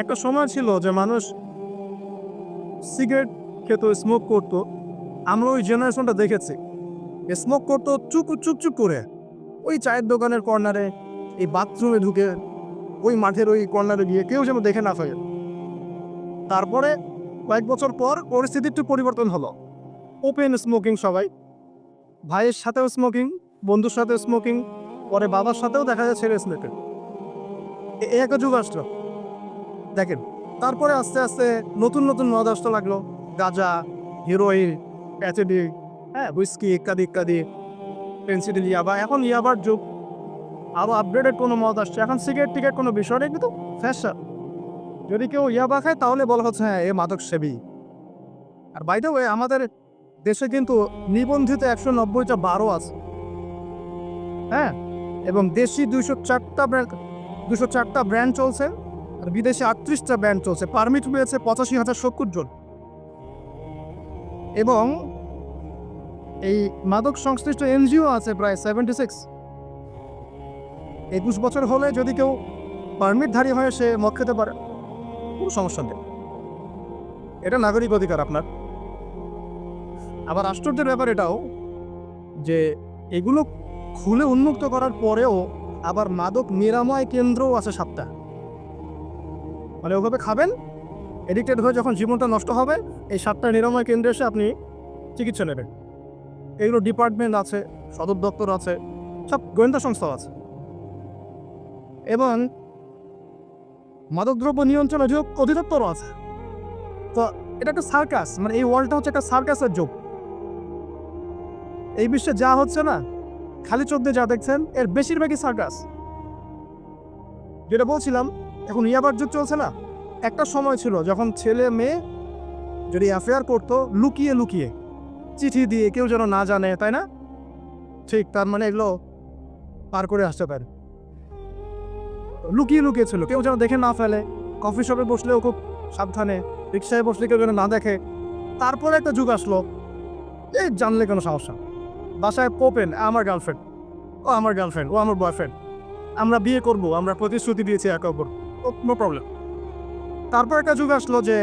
একটা সময় ছিল যে মানুষ সিগারেট খেত স্মোক করতো। আমরা ওই জেনারেশনটা দেখেছি। স্মোক করতো চুপ চুপ চুপ করে। ওই চায়ের দোকানের কর্নারে এই বাথরুমে ঢুকে, ওই মাঠের ওই কর্নারে গিয়ে কেউ যেন দেখে না ফেলে তারপরে কয়েক বছর পর পরিস্থিতি একটু পরিবর্তন হলো। ওপেন স্মোকিং সবাই। ভাইয়ের সাথেও স্মোকিং বন্ধুর সাথেও স্মোকিং পরে বাবার সাথেও দেখা যায় ছেলে স্মোকিং একটা যুগ আসলো। দেখেন, তারপরে আস্তে আস্তে নতুন নতুন মদ আসতে লাগল। গাঁজা, হিরোইন প্যাচেডি হ্যাঁ হুইস্কি, ইত্যাদি ইত্যাদি পেন্সিডিল ইয়াবা এখন ইয়াবার যুগ। আরও আপগ্রেডেড কোনো মদ আসছে। এখন সিগারেট টিকেট কোনো বিষয় নেই, কিন্তু ফ্যাশন যদি কেউ ইয়াবা খায়, তাহলে বলা হচ্ছে হ্যাঁ এ মাদক সেবী আর বাইরে ওয়ে আমাদের দেশে কিন্তু নিবন্ধিত একশো নব্বইটা বারো আছে। হ্যাঁ এবং দেশি দুইশো চারটা ব্র্যান্ড দুশো চারটা ব্র্যান্ড চলছে। আর বিদেশে আটত্রিশটা ব্যান্ড চলছে। পারমিট পেয়েছে পঁচাশি হাজার সত্তর জন। এবং এই মাদক সংশ্লিষ্ট এনজিও আছে প্রায় সেভেন্টি সিক্স একুশ বছর হলে যদি কেউ পারমিটধারী হয়ে, সে মদ খেতে পারে। কোনো সমস্যা নেই। এটা নাগরিক অধিকার আপনার। আবার আশ্চর্যের ব্যাপার এটাও যে এগুলো খুলে উন্মুক্ত করার পরেও আবার মাদক নিরাময় কেন্দ্রও আছে সাতটা। মানে ওভাবে খাবেন এডিক্টেড হয়ে যখন জীবনটা নষ্ট হবে, এই সাতটা নিরাময় কেন্দ্রে এসে আপনি চিকিৎসা নেবেন। এগুলো ডিপার্টমেন্ট আছে, সদর দপ্তর আছে, সব গোয়েন্দা সংস্থা আছে। এবং মাদকদ্রব্য নিয়ন্ত্রণ অধিদপ্তরও আছে। তো এটা একটা সার্কাস মানে এই ওয়ার্ল্ডটা হচ্ছে একটা সার্কাসের যুগ। এই বিশ্বে যা হচ্ছে না, খালি চোখ দিয়ে যা দেখছেন, এর বেশিরভাগই সার্কাস। যেটা বলছিলাম এখন ইয়াবার যুগ চলছে না। একটা সময় ছিল যখন ছেলে মেয়ে যদি অ্যাফেয়ার করতো, লুকিয়ে লুকিয়ে, চিঠি দিয়ে কেউ যেন না জানে, তাই না? ঠিক তার মানে এগুলো পার করে আসতে পারে। লুকিয়ে লুকিয়ে ছিল, কেউ যেন দেখে না ফেলে। কফি শপে বসলেও খুব সাবধানে, রিক্সায় বসলে কেউ যেন না দেখে। তারপরে একটা যুগ আসলো, এই জানলে কোনো সমস্যা বাসায় পোপেন, আমার গার্লফ্রেন্ড ও আমার গার্লফ্রেন্ড ও আমার বয়ফ্রেন্ড আমরা বিয়ে করব, আমরা প্রতিশ্রুতি দিয়েছি একে অপর নো প্রবলেম তারপর একটা যুগ আসলো যে,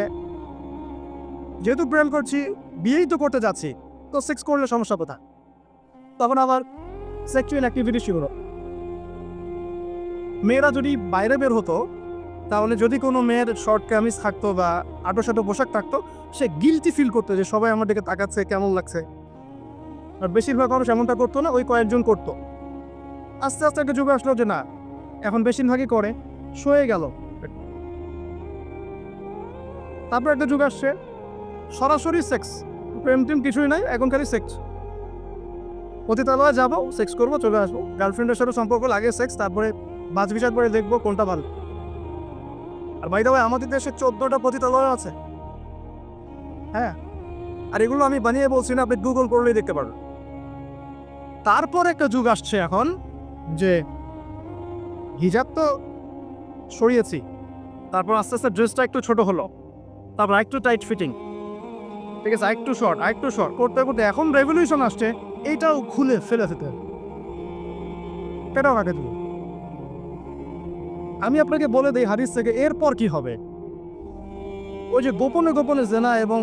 যেহেতু প্রেম করছি, বিয়েই তো করতে যাচ্ছি, তো সেক্স করলে সমস্যা কোথায়? তখন আবার সেক্সুয়াল অ্যাক্টিভিটি শুরু হলো। মেয়েরা যদি বাইরে বের হতো, তাহলে যদি কোনো মেয়ের শর্ট কামিজ থাকতো বা আটো সাটো পোশাক থাকতো, সে গিলটি ফিল করতো যে সবাই আমার দিকে তাকাচ্ছে, কেমন লাগছে। আর বেশিরভাগ মানুষ এমনটা করতো না, ওই কয়েকজন করতো। আস্তে আস্তে একটা যুগ আসলো যে না, এখন বেশিরভাগই করে। সয়ে গেল। তারপর একটা যুগ আসছে। সরাসরি সেক্স প্রেম টেম কিছুই নাই, এখন খালি সেক্স পতিতালয়ে যাব সেক্স করব, চলে আসব। গার্লফ্রেন্ডের সাথে সম্পর্ক লাগে সেক্স তারপরে বাজ বিচার করে দেখব কোনটা ভালো। আর বাইদা ভাই আমাদের দেশে চোদ্দটা পতিতালয় আছে। হ্যাঁ? আর এগুলো আমি বানিয়ে বলছি না, আপনি গুগল করলেই দেখতে পারবেন। তারপর একটা যুগ আসছে এখন, যে হিজাব তো সরিয়েছি। তারপর আস্তে আস্তে ড্রেসটা একটু ছোট হলো। তারপর একটু টাইট ফিটিং ঠিক আছে একটু শর্ট একটু শর্ট করতে করতে এখন রেভলিউশন আসছে। এইটাও খুলে ফেলে দিতে। এটাও কাকে দেবো? আমি আপনাকে বলে দিই হাদিস থেকে, এরপর কি হবে? ওই যে গোপনে গোপনে জেনা এবং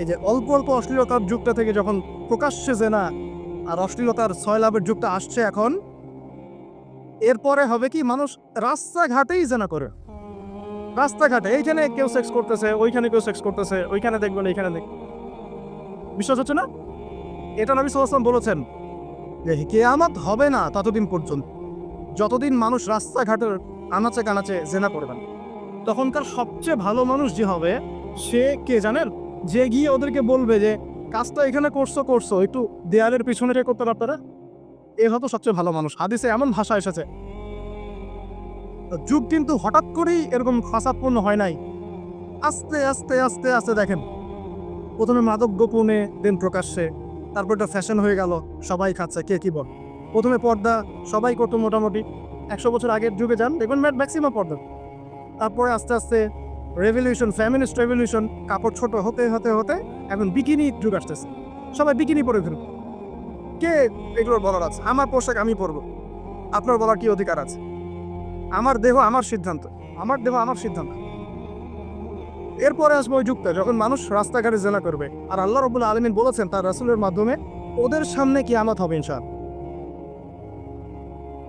এই যে অল্প অল্প অশ্লীলতার যুগটা থেকে যখন প্রকাশ্যে জেনা আর অশ্লীলতার লাভের যুগটা আসছে এখন এরপরে হবে কি, মানুষ রাস্তাঘাটেই জেনা করে। রাস্তাঘাটে, এইখানে কেউ সেক্স করতেছে, ওইখানে কেউ সেক্স করতেছে, ওইখানে দেখবেন, এইখানে দেখ বিশ্বাস হচ্ছে না? এটা নবী সাল্লাম বলেছেন। যে কেয়ামত হবে না ততদিন পর্যন্ত। যতদিন মানুষ রাস্তাঘাটের আনাচে কানাচে জেনা করবে না। তখনকার সবচেয়ে ভালো মানুষ যে হবে, সে কে জানেন? যে গিয়ে ওদেরকে বলবে যে, কাজটা এখানে করছ করছ, একটু দেয়ালের পিছনে করতে আপনারা? এ হয়তো সবচেয়ে ভালো মানুষ। হাদিসে এমন ভাষা এসেছে। যুগ কিন্তু হঠাৎ করেই এরকম ফাঁসাপূর্ণ হয় নাই। আস্তে আস্তে আস্তে আস্তে দেখেন। প্রথমে মাদক গোপনে দেন প্রকাশ্যে, তারপর এটা ফ্যাশন হয়ে গেল, সবাই খাচ্ছে, কে কি বল। প্রথমে পর্দা, সবাই করতো মোটামুটি। একশো বছর আগের যুগে যান, দেখবেন ম্যাট ম্যাক্সিমাম পর্দা। তারপরে আস্তে আস্তে রেভলিউশন ফ্যামিলিস্ট রেভলিউশন কাপড় ছোট হতে হতে হতে এখন বিকিনি যুগ আসতেছে। সবাই বিকিনি পরে ফেলুন কে এগুলোর বলার আছে? আমার পোশাক আমি পরবো। আপনার বলার কি অধিকার আছে? আমার দেহ আমার সিদ্ধান্ত। আমার দেহ আমার সিদ্ধান্ত। এরপরে আসব ওই যুগটা, যখন মানুষ রাস্তাঘাটে জেনা করবে। আর আল্লাহ রবুল্লা আলমিন বলেছেন তার রাসুলের মাধ্যমে, ওদের সামনে কি আমত হবে ইনশাল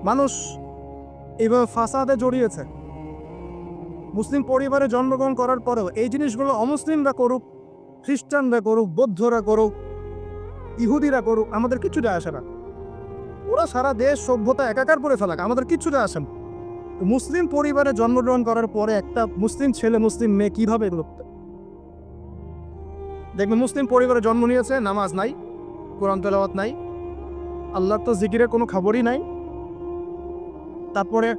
মানুষ এইভাবে ফাসাদে জড়িয়েছে। মুসলিম পরিবারে জন্মগ্রহণ করার পরেও এই জিনিসগুলো অমুসলিমরা করুক, খ্রিস্টানরা করুক, বৌদ্ধরা করুক ইহুদিরা করুক আমাদের কিছু যায় আসে না। ওরা সারা দেশ সভ্যতা একাকার করে ফেলাক, আমাদের কিচ্ছু যায় আসে না। মুসলিম পরিবারে জন্মগ্রহণ করার পরে একটা মুসলিম ছেলে, মুসলিম মেয়ে কীভাবে? দেখবে মুসলিম পরিবারে জন্ম নিয়েছে, নামাজ নাই, কোরআন তেলাওয়াত নাই, আল্লাহর তো জিকিরের কোনো খবরই নাই। তারপরে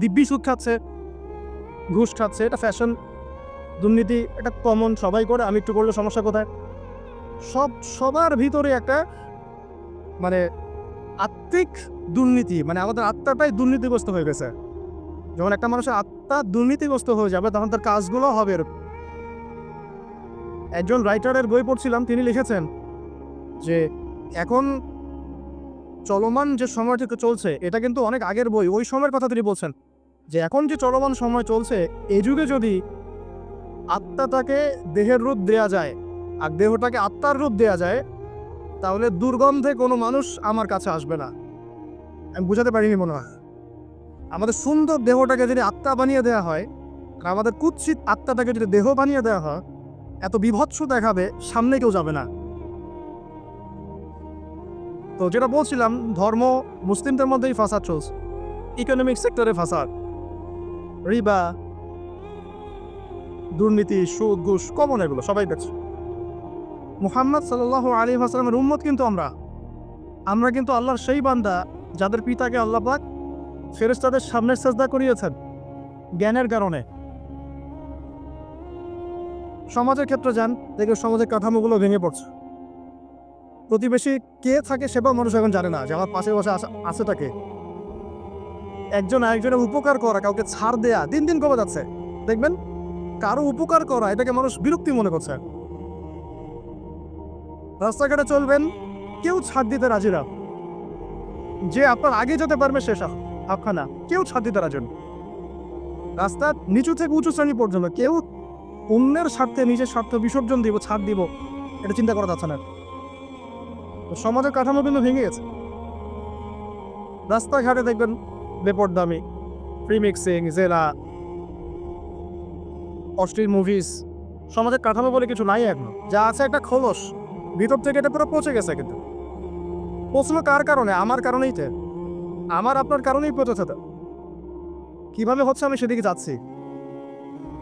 দিব্যি সুদ খাচ্ছে, ঘুষ খাচ্ছে, এটা ফ্যাশন দুর্নীতি, এটা কমন সবাই করে, আমি একটু করলে সমস্যা কোথায়? সব সবার ভিতরে একটা মানে আত্মিক দুর্নীতি মানে আমাদের আত্মাটাই দুর্নীতিগ্রস্ত হয়ে গেছে। যখন একটা মানুষের আত্মা দুর্নীতিগ্রস্ত হয়ে যাবে, তখন তার কাজগুলো হবে একজন রাইটারের বই পড়ছিলাম, তিনি লিখেছেন যে, এখন চলমান যে সময়টুকু চলছে, এটা কিন্তু অনেক আগের বই, ওই সময়ের কথা তিনি বলছেন। যে এখন যে চলমান সময় চলছে এই যুগে যদি আত্মাটাকে দেহের রূপ দেয়া যায় আর দেহটাকে আত্মার রূপ দেয়া যায়, তাহলে দুর্গন্ধে কোনো মানুষ আমার কাছে আসবে না। আমি বুঝাতে পারিনি মনে হয়। আমাদের সুন্দর দেহটাকে যদি আত্মা বানিয়ে দেওয়া হয়, আর আমাদের কুৎসিত আত্মাটাকে যদি দেহ বানিয়ে দেওয়া হয়, এত বিভৎস দেখাবে, সামনে কেউ যাবে না। তো যেটা বলছিলাম, ধর্ম মুসলিমদের মধ্যেই ফাসাদ চলছে। ইকোনমিক সেক্টরে ফাসাদ। রিবা, দুর্নীতি, সুদ, ঘুষ কমন এগুলো, সবাই দেখছে। মুহাম্মদ সাল্লাহ আলী হাসলামের উম্মত কিন্তু আমরা। আমরা কিন্তু আল্লাহর সেই বান্দা যাদের পিতাকে আল্লাহ পাক ফেরেস্তাদের সামনে সাজদা করিয়েছেন জ্ঞানের কারণে। সমাজের ক্ষেত্রে যান দেখে সমাজের কাঠামোগুলো ভেঙে পড়ছে। প্রতিবেশী কে থাকে সেবা মানুষ এখন জানে না যে আমার পাশে বসে আছে তাকে। একজন আরেকজনের উপকার করা, কাউকে ছাড় দেয়া, দিন দিন কমে যাচ্ছে। দেখবেন কারও উপকার করা, এটাকে মানুষ বিরক্তি মনে করছে। রাস্তাঘাটে চলবেন, কেউ ছাড় দিতে রাজি না। যে আপনার আগে যেতে পারবে সে আপনার কেউ ছাড় দিতে রাজি না। রাস্তার নিচু থেকে উঁচু শ্রেণি পর্যন্ত কেউ অন্যের স্বার্থে নিজের স্বার্থ বিসর্জন দিব, ছাড় দিব, এটা চিন্তা করা যাচ্ছে না। সমাজের কাঠামো কিন্তু ভেঙে গেছে। রাস্তাঘাটে দেখবেন বেপরদামি প্রিমিক্সিং জেলা, অশ্লীল মুভিজ সমাজের কাঠামো বলে কিছু নাই এখন। যা আছে একটা খোলস। ভিতর থেকে এটা পুরো পচে গেছে কিন্তু। প্রশ্ন কার কারণে? আমার কারণেই তো। আমার আপনার কারণেই পচেছে। কীভাবে হচ্ছে আমি সেদিকে যাচ্ছি?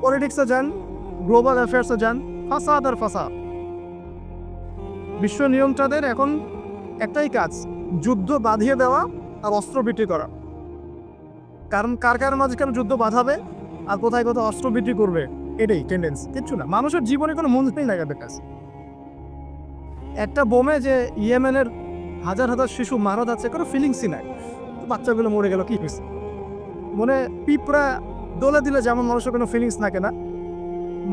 পলিটিক্সে যান গ্লোবাল অ্যাফেয়ার্সে যান, ফাসাদ আর ফাসাদ। বিশ্ব নিয়ন্ত্রণের এখন একটাই কাজ, যুদ্ধ বাঁধিয়ে দেওয়া আর অস্ত্র বিক্রি করা। কারণ কার কার মাঝখানে যুদ্ধ বাঁধাবে আর কোথায় কোথায় অস্ত্র বিক্রি করবে? এটাই টেন্ডেন্স কিচ্ছু না। মানুষের জীবনে কোনো মূল্যই এদের কাছে। একটা বোমে যে ইয়েমেনের হাজার হাজার শিশু মারা যাচ্ছে, কোনো ফিলিংসই নাই। বাচ্চাগুলো মরে গেল, কি হয়েছে? মনে পিঁপড়া দোলে দিলে যেমন মানুষের কোনো ফিলিংস থাকে না,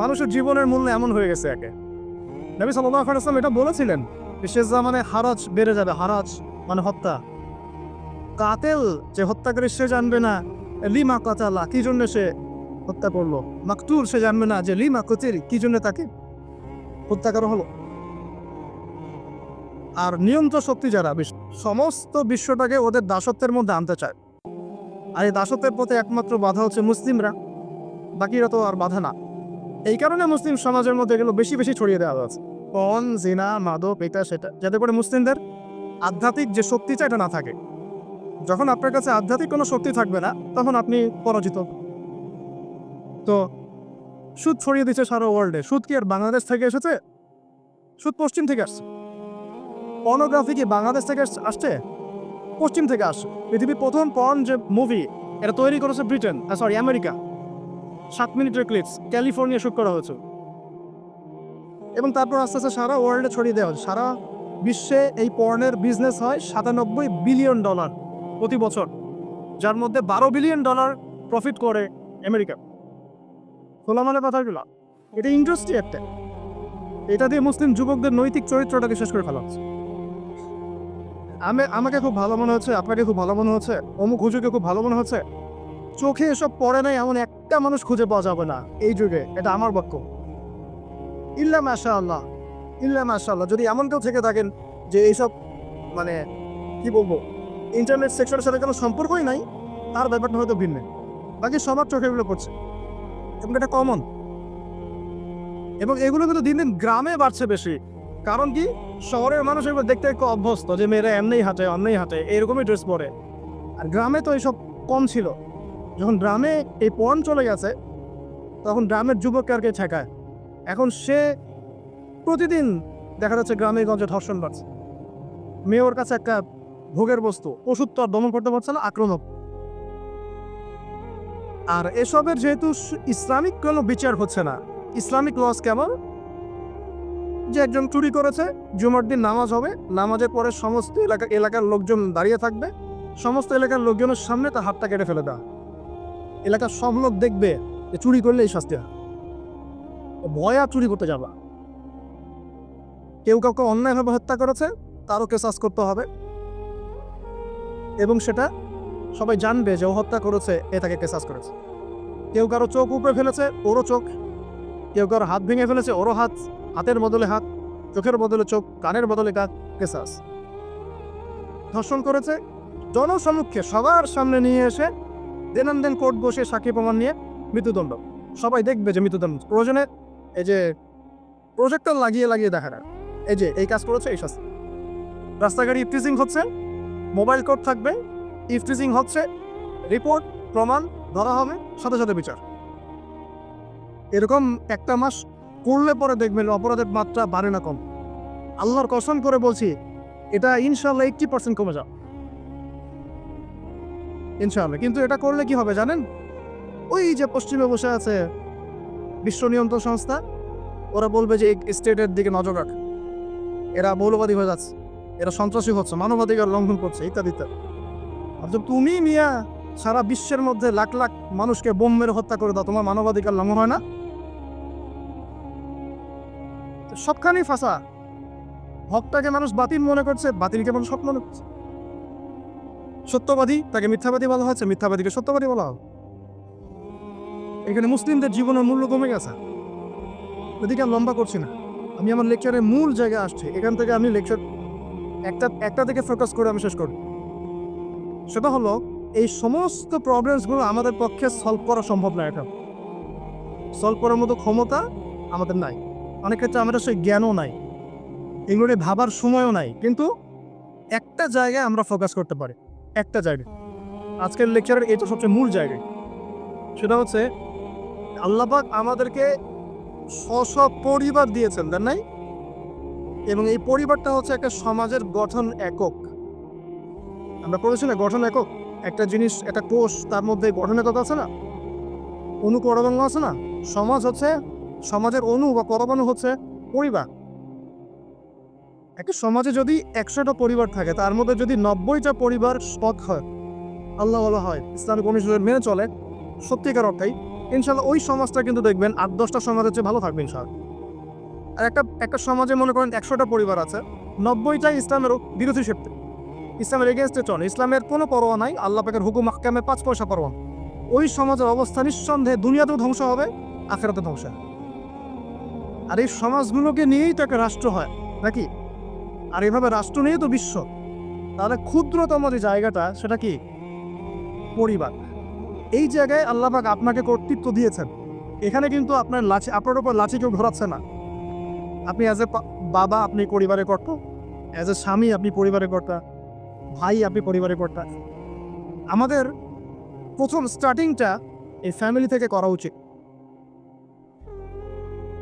মানুষের জীবনের মূল্য এমন হয়ে গেছে একে। নবী সাল্লাহ আসলাম এটা বলেছিলেন শেষ জামানে হারাজ বেড়ে যাবে, হারাজ মানে হত্যা। কাতেল যে হত্যা করে সে জানবে না, লিমা কাতালা কি জন্য সে হত্যা করল? মাকতুল সে জানবে না যে, লিমা কতির কি জন্য তাকে হত্যা করা হলো? আর নিয়ন্ত্রণ শক্তি যারা সমস্ত বিশ্বটাকে ওদের দাসত্বের মধ্যে আনতে চায়। আর এই দাসত্বের পথে একমাত্র বাধা হচ্ছে মুসলিমরা। বাকিরা তো আর বাধা না। এই কারণে মুসলিম সমাজের মধ্যে এগুলো বেশি বেশি ছড়িয়ে দেওয়া হয়েছে। পন জিনা, মাদক, এটা, সেটা, যাতে করে মুসলিমদের আধ্যাত্মিক যে শক্তি শক্তিটা, এটা না থাকে। যখন আপনার কাছে আধ্যাত্মিক কোনো শক্তি থাকবে না, তখন আপনি পরাজিত। তো, সুদ ছড়িয়ে দিচ্ছে সারা ওয়ার্ল্ডে সুদ কি আর বাংলাদেশ থেকে এসেছে? সুদ পশ্চিম থেকে আসছে। পর্নোগ্রাফি কি বাংলাদেশ থেকে আসছে? পশ্চিম থেকে আসছে পৃথিবীর প্রথম পর্ন যে মুভি এটা তৈরি করেছে ব্রিটেন সরি আমেরিকা সাত মিনিটের ক্লিপস ক্যালিফোর্নিয়া শুট করা হয়েছে। এবং তারপর আস্তে আস্তে সারা ওয়ার্ল্ডে ছড়িয়ে দেওয়া হচ্ছে সারা বিশ্বে এই পর্নের বিজনেস হয় সাতানব্বই বিলিয়ন ডলার প্রতি বছর, যার মধ্যে বারো বিলিয়ন ডলার প্রফিট করে আমেরিকা খোলা মানে কথাগুলো। এটা ইন্ডাস্ট্রি একটা। এটা দিয়ে মুসলিম যুবকদের নৈতিক চরিত্রটাকে শেষ করে ফেলা হচ্ছে। আমি, আমাকে খুব ভালো মনে হচ্ছে, আপনাকে খুব ভালো মনে হচ্ছে, অমুক হুজুরকে খুব ভালো মনে হচ্ছে। চোখে এসব পড়ে নাই, এমন একটা মানুষ খুঁজে পাওয়া যাবে না। এই যুগে, এটা আমার বাক্য। ইল্লা মাশা আল্লাহ ইল্লা মাশা আল্লাহ যদি এমন কেউ থেকে থাকেন যে এইসব মানে কি বলব ইন্টারনেট সেকশনের সাথে কোনো সম্পর্কই নাই, তার ব্যাপারটা হয়তো ভিন্ন। বাকি সবার চোখে এগুলো পড়ছে। এবং এটা কমন এবং এগুলো কিন্তু দিন দিন গ্রামে বাড়ছে বেশি। কারণ কি? শহরের মানুষ এগুলো দেখতে একটু অভ্যস্ত যে মেয়েরা এমনি হাঁটে অমনি হাঁটে এরকমই ড্রেস পরে। আর গ্রামে তো এইসব কম ছিল। যখন গ্রামে এই পণ চলে গেছে, তখন গ্রামের যুবককে ঠেকায়? এখন সে প্রতিদিন দেখা যাচ্ছে গ্রামে গঞ্জে ধর্ষণ বাড়ছে। মেয়ে ওর কাছে একটা ভোগের বস্তু, ওষুধ তো আর দমন করতে পারছে না, আক্রমক। আর এসবের যেহেতু ইসলামিক কোনো বিচার হচ্ছে না, ইসলামিক লস কেমন যে একজন চুরি করেছে, জুমার দিন নামাজ হবে, নামাজের পরে সমস্ত এলাকা এলাকার লোকজন দাঁড়িয়ে থাকবে, সমস্ত এলাকার লোকজনের সামনে তার হাতটা কেটে ফেলে দেওয়া। এলাকার সব লোক দেখবে যে চুরি করলে এই শাস্তি হয়। ভয় আর চুরি করতে যাবা। কেউ কাউকে অন্যায়ভাবে হত্যা করেছে, তারও কেসাস করতে হবে। এবং সেটা সবাই জানবে যে ও হত্যা করেছে, এ তাকে কেসাস করেছে। কেউ কারও চোখ উপরে ফেলেছে, ওরও চোখ। কেউ কারও হাত ভেঙে ফেলেছে, ওরও হাত। হাতের বদলে হাত, চোখের বদলে চোখ, কানের বদলে কাক কেসাস। ধর্ষণ করেছে জনসম্মুখে সবার সামনে নিয়ে এসে দেনান দেন কোর্ট বসে সাক্ষী প্রমাণ নিয়ে মৃত্যুদণ্ড। সবাই দেখবে যে মৃত্যুদণ্ড প্রয়োজনে এই যে প্রজেক্টর লাগিয়ে লাগিয়ে দেখা যায়। এই যে, এই কাজ করেছে এই শাস্তি। রাস্তাঘাটে ইফটিজিং হচ্ছে, মোবাইল কোড থাকবে ইফটিজিং হচ্ছে, রিপোর্ট, প্রমাণ ধরা হবে, সাথে সাথে বিচার। এরকম একটা মাস করলে পরে দেখবেন অপরাধের মাত্রা বাড়ে না কম। আল্লাহর কসম করে বলছি, এটা ইনশাল্লাহ এইটটি পার্সেন্ট কমে যাও ইনশাল্লাহ কিন্তু এটা করলে কি হবে জানেন? ওই যে পশ্চিমে বসে আছে বিশ্ব নিয়ন্ত্রণ সংস্থা, ওরা বলবে যে স্টেটের দিকে নজর রাখ। এরা মৌলবাদী হয়ে যাচ্ছে, এরা সন্ত্রাসী হচ্ছে, মানবাধিকার লঙ্ঘন করছে, ইত্যাদি ইত্যাদি। অথচ তুমি মিয়া সারা বিশ্বের মধ্যে লাখ লাখ মানুষকে বোম মেরে হত্যা করে দাও, তোমার মানবাধিকার লঙ্ঘন হয় না? সবখানেই ফাঁসা। হকটাকে মানুষ বাতিল মনে করছে, বাতিলকে মানুষ হক মনে করছে। সত্যবাদী, তাকে মিথ্যাবাদী বলা হয়েছে, মিথ্যাবাদীকে সত্যবাদী বলা হয় এখানে মুসলিমদের জীবনের মূল্য কমে গেছে। এদিকে আমি লম্বা করছি না। আমি আমার লেকচারের মূল জায়গায় আসছি। এখান থেকে আমি লেকচার একটা একটা থেকে ফোকাস করে আমি শেষ করি সেটা হলো, এই সমস্ত প্রবলেমসগুলো আমাদের পক্ষে সলভ করা সম্ভব না এখন। সলভ করার মতো ক্ষমতা আমাদের নাই। অনেক ক্ষেত্রে আমাদের সেই জ্ঞানও নাই। এগুলো ভাবার সময়ও নাই। কিন্তু একটা জায়গায় আমরা ফোকাস করতে পারি। একটা জায়গায়। আজকের লেকচারের তো সবচেয়ে মূল জায়গায়। সেটা হচ্ছে আল্লাপাক আমাদেরকে স্ব পরিবার দিয়েছেন, তাই নাই এবং এই পরিবারটা হচ্ছে একটা সমাজের গঠন একক। আমরা পড়েছি না গঠন একক? একটা জিনিস, একটা কোষ, তার মধ্যে গঠন একক আছে না? অনু পরমাণু আছে না? সমাজ হচ্ছে সমাজের অনু বা পরমাণু হচ্ছে পরিবার। একটা সমাজে যদি একশোটা পরিবার থাকে, তার মধ্যে যদি নব্বইটা পরিবার সৎ হয়, আল্লাহ বলা হয়, ইসলামিক অনুশীলন মেনে চলে। সত্যিকার অর্থেই ইনশাল্লাহ ওই সমাজটা কিন্তু দেখবেন আট দশটা সমাজের চেয়ে ভালো থাকবে ইনশাল্লাহ আর একটা একটা সমাজে মনে করেন একশোটা পরিবার আছে, নব্বইটা ইসলামের বিরোধী ক্ষেত্রে ইসলামের এগেনস্টে চলে, ইসলামের কোনো পরোয়া নাই, আল্লাহ পাকের হুকুম আহকামে পাঁচ পয়সা পরোয়া। ওই সমাজের অবস্থা নিঃসন্দেহে দুনিয়াতেও ধ্বংস হবে আখেরাতে ধ্বংস হবে। আর এই সমাজগুলোকে নিয়েই তো একটা রাষ্ট্র হয়, নাকি? আর এভাবে রাষ্ট্র নিয়েই তো বিশ্ব। তাহলে ক্ষুদ্রতম যে জায়গাটা, সেটা কি? পরিবার। এই জায়গায় আল্লাহবাক আপনাকে কর্তৃত্ব দিয়েছেন। এখানে কিন্তু আপনার লাচি আপনার উপর লাচি কেউ ঘোরাচ্ছে না। আপনি অ্যাজ এ বাবা আপনি পরিবারে কর্ত অ্যাজ এ স্বামী আপনি পরিবারে কর্তা, ভাই আপনি পরিবারে কর্তা। আমাদের প্রথম স্টার্টিংটা এই ফ্যামিলি থেকে করা উচিত।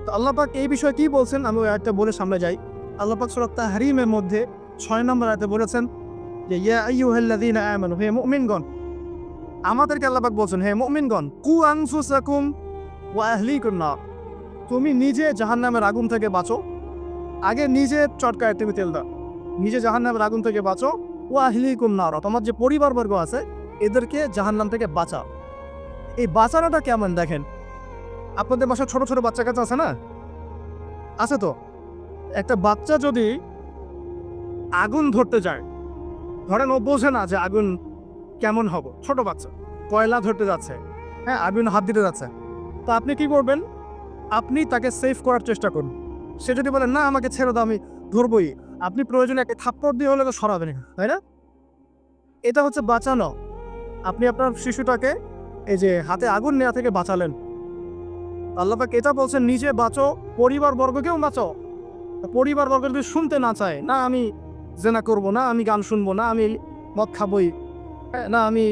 তো আল্লাপাক এই বিষয়ে কি বলছেন? আমি ওই একটা বলে সামনে যাই। আল্লাপাক সুরাত তাহরিমের মধ্যে ছয় নম্বর আয়তে বলেছেন যে, ইয়া আইয়ুহাল্লাযীনা আমানু, হে মুমিনগণ, আমাদেরকে আল্লাপাক বলছেন, হে মুমিনগণ, কু আনফুসাকুম ওয়া আহলিকুম তুমি নিজে জাহান্নামের আগুন থেকে বাঁচো। আগে নিজে চটকায় তুমি তেল দাও। নিজে জাহান্নামের আগুন থেকে বাঁচো। ও আহলিকুম নার, তোমার যে পরিবারবর্গ আছে, এদেরকে জাহান্নাম থেকে বাঁচাও। এই বাঁচানোটা কেমন দেখেন? আপনাদের বাসায় ছোট ছোট বাচ্চা কাচ্চা আছে না? আছে তো? একটা বাচ্চা যদি আগুন ধরতে যায়, ধরেন ও বোঝে না যে আগুন কেমন হব, ছোট বাচ্চা, কয়লা ধরতে যাচ্ছে হ্যাঁ আগুন হাত দিতে যাচ্ছে, তো আপনি কি করবেন? আপনি তাকে সেভ করার চেষ্টা করুন। সে যদি বলে, না, আমাকে ছেড়ে দাও, আমি ধরবই। আপনি প্রয়োজনে একটা থাপ্পড় দিয়ে হলে সরাবেন তাই না? এটা হচ্ছে বাঁচানো। আপনি আপনার শিশুটাকে এই যে হাতে আগুন নেওয়া থেকে বাঁচালেন আল্লাপাক এটা বলছেন, নিজে বাঁচো পরিবার বর্গকেও বাঁচো পরিবার বর্গ যদি শুনতে না চায়, না, আমি জেনা করব, না, আমি গান শুনব, না, আমি মদ খাবই, না, আমি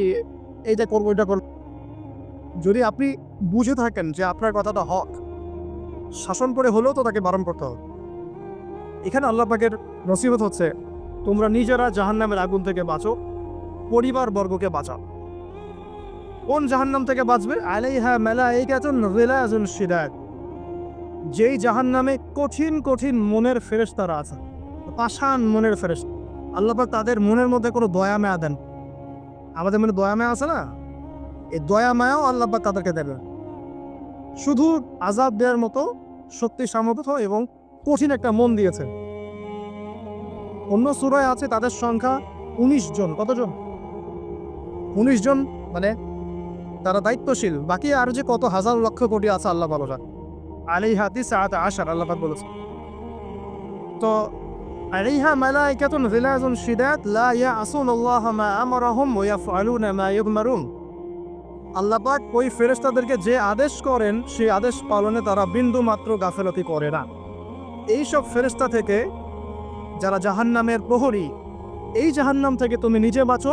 এইটা করব এটা করব। যদি আপনি বুঝে থাকেন যে আপনার কথাটা হক, শাসন করে হলেও তো তাকে বারণ করতে হবে। এখানে আল্লাহ পাকের নসিবত হচ্ছে, তোমরা নিজেরা জাহান্নামের আগুন থেকে বাঁচো পরিবার বর্গকে বাঁচাও। কোন জাহান্নাম থেকে বাঁচবে? আলাইহা মেলা এই কেতন রিলায়াজুন শিদায়ত যেই জাহান্নামে কঠিন কঠিন মনের ফেরেশতারা আছে পাষাণ মনের ফেরেশ আল্লাপাক তাদের মনের মধ্যে কোনো দয়া মায়া দেন আমাদের মনে দয়া মায়া আছে না? এই দয়া মায়াও আল্লাপাক তাদেরকে দেবে শুধু আজাব দেওয়ার মতো শক্তি, সামর্থ্য এবং কঠিন একটা মন দিয়েছে অন্য সুরায় আছে তাদের সংখ্যা উনিশ জন। কতজন? উনিশ জন মানে তারা দায়িত্বশীল বাকি আর যে কত হাজার লক্ষ কোটি আছে আল্লাহ ভালো জানে আলী হাতি সাত আশার আল্লাহ বলেছে তো عليها ملائكة غلاظ شداد لا يعصون الله ما أمرهم ويفعلون ما يؤمرون আল্লাহ পাক ওই ফেরেশতাদেরকে যে আদেশ করেন সেই আদেশ পালনে তারা বিন্দু মাত্র গাফেলতি করে না এই সব ফেরেশতা থেকে যারা জাহান্নামের প্রহরী এই জাহান্নাম থেকে তুমি নিজে বাঁচো